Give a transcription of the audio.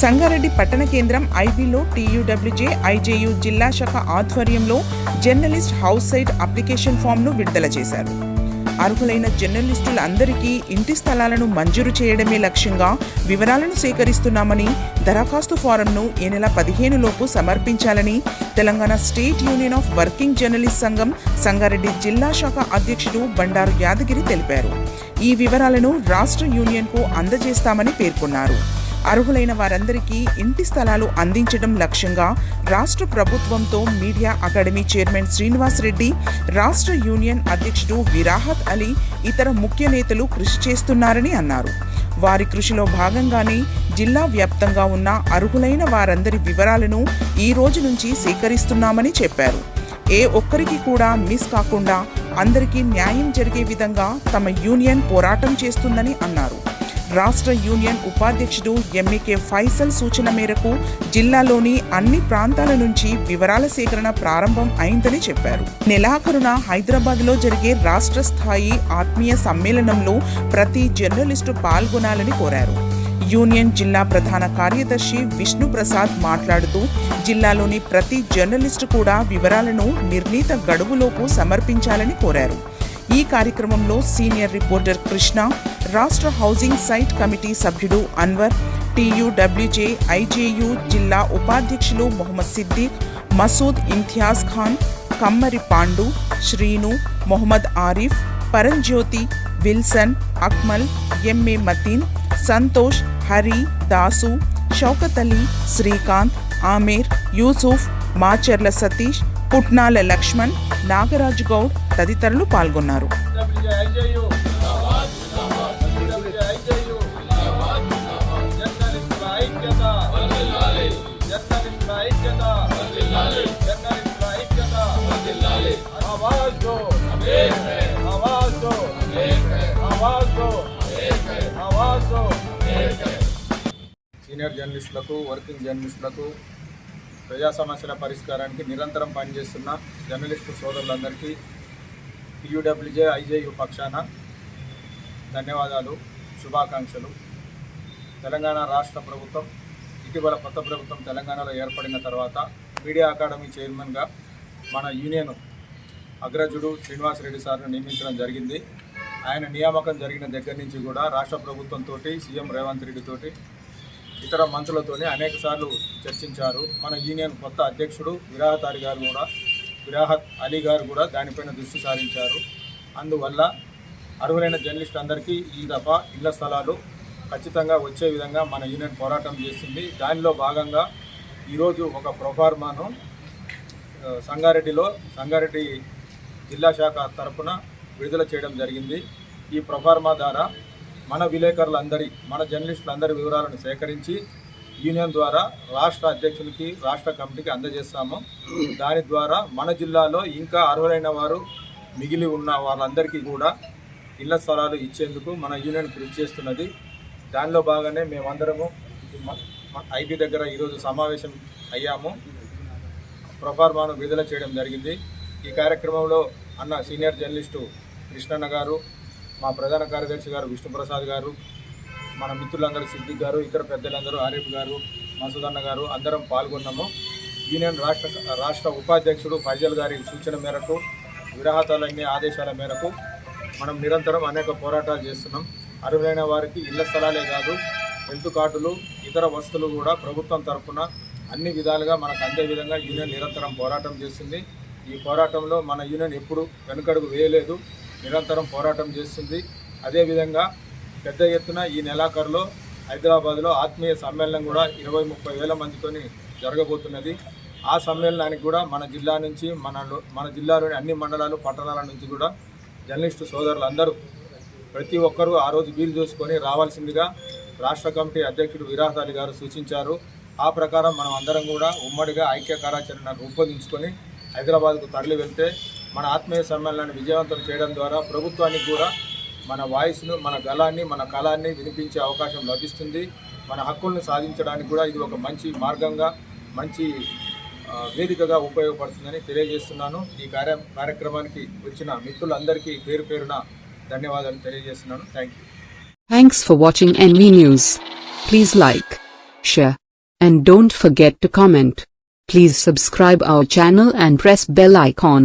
సంగారెడ్డి పట్టణ కేంద్రం ఐబీలో TUWJ IJU జిల్లా శాఖ ఆధ్వర్యంలో జర్నలిస్ట్ హౌస్ సైట్ అప్లికేషన్ ఫామ్ను విడుదల చేశారు. అర్హులైన జర్నలిస్టులందరికీ ఇంటి స్థలాలను మంజూరు చేయడమే లక్ష్యంగా వివరాలను సేకరిస్తున్నామని దరఖాస్తు ఫారంను ఈ నెల పదిహేను లోపు సమర్పించాలని Telangana state union of working journalist సంఘం సంగారెడ్డి జిల్లా శాఖ అధ్యక్షుడు బండారు యాదగిరి తెలిపారు. ఈ వివరాలను రాష్ట్ర యూనియన్కు అందజేస్తామని పేర్కొన్నారు. అర్హులైన వారందరికీ ఇంటి స్థలాలు అందించడం లక్ష్యంగా రాష్ట్ర ప్రభుత్వంతో media academy chairman Srinivas Reddy రాష్ట్ర యూనియన్ అధ్యక్షుడు విరాహత్ అలీ ఇతర ముఖ్య నేతలు కృషి చేస్తున్నారని అన్నారు. వారి కృషిలో భాగంగానే జిల్లా వ్యాప్తంగా ఉన్న అర్హులైన వారందరి వివరాలను ఈ రోజు నుంచి సేకరిస్తున్నామని చెప్పారు. ఏ ఒక్కరికి కూడా మిస్ కాకుండా అందరికీ న్యాయం జరిగే విధంగా తమ యూనియన్ పోరాటం చేస్తుందని అన్నారు. రాష్ట్ర యూనియన్ ఉపాధ్యక్షుడు ఎంఈకే ఫైసల్ సూచన మేరకు జిల్లాలోని అన్ని ప్రాంతాల నుంచి వివరాల సేకరణ ప్రారంభం అయిందని చెప్పారు. నెలాఖరున హైదరాబాద్లో జరిగే రాష్ట్ర స్థాయి ఆత్మీయ సమ్మేళనంలో ప్రతి జర్నలిస్టు పాల్గొనాలని కోరారు. యూనియన్ జిల్లా ప్రధాన కార్యదర్శి విష్ణు ప్రసాద్ మాట్లాడుతూ జిల్లాలోని ప్రతి జర్నలిస్టు కూడా వివరాలను నిర్ణీత గడువులోపు సమర్పించాలని కోరారు. ఈ కార్యక్రమంలో సీనియర్ రిపోర్టర్ కృష్ణ రాష్ట్ర హౌసింగ్ సైట్ కమిటీ సభ్యుడు అన్వర్ టీయూడబ్ల్యూజే ఐజేయు జిల్లా ఉపాధ్యక్షులు మొహమ్మద్ సిద్దిక్ మసూద్ ఇంతియాజ్ ఖాన్ కమ్మరి పాండు శ్రీను మొహమ్మద్ ఆరిఫ్ పరంజ్యోతి విల్సన్ అక్మల్ ఎంఏ మతీన్ సంతోష్ హరి దాసు షౌకత్ అలీ శ్రీకాంత్ ఆమేర్ యూసుఫ్ మాచర్ల సతీష్ పుట్నాల లక్ష్మణ్ నాగరాజు గౌడ్ తదితరులు పాల్గొన్నారు. సీనియర్ జర్నలిస్టులకు వర్కింగ్ జర్నలిస్టులకు ప్రజా సమస్యల పరిష్కారానికి నిరంతరం పనిచేస్తున్న జర్నలిస్టు సోదరులందరికీ టీయూడబ్ల్యూజే ఐజేయు పక్షాన ధన్యవాదాలు శుభాకాంక్షలు. తెలంగాణ రాష్ట్ర ప్రభుత్వం ఇటీవల కొత్త ప్రభుత్వం తెలంగాణలో ఏర్పడిన తర్వాత మీడియా అకాడమీ చైర్మన్గా మన యూనియన్ అగ్రజుడు శ్రీనివాస్ రెడ్డి సార్ను నియమించడం జరిగింది. ఆయన నియామకం జరిగిన దగ్గర నుంచి కూడా రాష్ట్ర ప్రభుత్వంతో సీఎం రేవంత్ రెడ్డితోటి ఇతర మంత్రులతోనే అనేక సార్లు చర్చించారు. మన యూనియన్ కొత్త అధ్యక్షుడు విరాహతారి గారు కూడా విరాహత్ అలీ గారు కూడా దానిపైన దృష్టి సారించారు. అందువల్ల అర్హులైన జర్నలిస్ట్ అందరికీ ఈ దఫా ఇళ్ళ స్థలాలు ఖచ్చితంగా వచ్చే విధంగా మన యూనియన్ పోరాటం చేస్తుంది. దానిలో భాగంగా ఈరోజు ఒక ప్రొఫార్మాను సంగారెడ్డిలో సంగారెడ్డి జిల్లా శాఖ తరఫున విడుదల చేయడం జరిగింది. ఈ ప్రొఫార్మా ద్వారా మన విలేకరులందరి మన జర్నలిస్టులందరి వివరాలను సేకరించి యూనియన్ ద్వారా రాష్ట్ర అధ్యక్షునికి రాష్ట్ర కమిటీకి అందజేస్తాము. దాని ద్వారా మన జిల్లాలో ఇంకా అర్హులైన వారు మిగిలి ఉన్న వాళ్ళందరికీ కూడా ఇళ్ళ స్థలాలు ఇచ్చేందుకు మన యూనియన్ కృషి చేస్తున్నది. దానిలో భాగంగానే మేమందరము ఐబీ దగ్గర ఈరోజు సమావేశం అయ్యాము. ప్రొఫార్మాను విడుదల చేయడం జరిగింది. ఈ కార్యక్రమంలో అన్న సీనియర్ జర్నలిస్టు కృష్ణన్న గారు మా ప్రధాన కార్యదర్శి గారు విష్ణుప్రసాద్ గారు మన మిత్రులందరూ సిద్దిక్ గారు ఇతర పెద్దలందరూ ఆరిఫ్ గారు మసూదన్న గారు అందరం పాల్గొన్నాము. యూనియన్ రాష్ట్ర రాష్ట్ర ఉపాధ్యక్షుడు ఫైజల్ గారి సూచన మేరకు విరాహతాలన్నీ ఆదేశాల మేరకు మనం నిరంతరం అనేక పోరాటాలు చేస్తున్నాం. అర్హులైన వారికి ఇళ్ళ స్థలాలే కాదు హెల్త్ కార్డులు ఇతర వస్తువులు కూడా ప్రభుత్వం తరఫున అన్ని విధాలుగా మనకు అందే విధంగా యూనియన్ నిరంతరం పోరాటం చేస్తుంది. ఈ పోరాటంలో మన యూనియన్ ఎప్పుడు వెనుకడుగు వేయలేదు. నిరంతరం పోరాటం చేస్తుంది. అదేవిధంగా పెద్ద ఎత్తున ఈ నెలాఖరులో హైదరాబాద్లో ఆత్మీయ సమ్మేళనం కూడా ఇరవై ముప్పై వేల మందితోని జరగబోతున్నది. ఆ సమ్మేళనానికి కూడా మన జిల్లా నుంచి మన మన జిల్లాలోని అన్ని మండలాలు పట్టణాల నుంచి కూడా జర్నలిస్టు సోదరులందరూ ప్రతి ఒక్కరూ ఆ రోజు వీలు చూసుకొని రావాల్సిందిగా రాష్ట్ర కమిటీ అధ్యక్షుడు విరాహత్ అలీ గారు సూచించారు. ఆ ప్రకారం మనం అందరం కూడా ఉమ్మడిగా ఐక్య కార్యాచరణ రూపొందించుకొని హైదరాబాద్కు తరలి వెళ్తే మన ఆత్మీయ సమ్మేళనాన్ని విజయవంతం చేయడం ద్వారా ప్రభుత్వానికి కూడా మన వాయిస్ను మన గలాన్ని మన కళాన్ని వినిపించే అవకాశం లభిస్తుంది. మన హక్కులను సాధించడానికి కూడా ఇది ఒక మంచి మార్గంగా మంచి వేదికగా ఉపయోగపడుతుందని తెలియజేస్తున్నాను. ఈ కార్య కార్యక్రమానికి వచ్చిన మిత్రులందరికీ పేరు పేరున ధన్యవాదాలు తెలియజేస్తున్నాను. Thank you for watching watching NV news please like share, And don't forget to comment. Please subscribe our channel and press bell icon.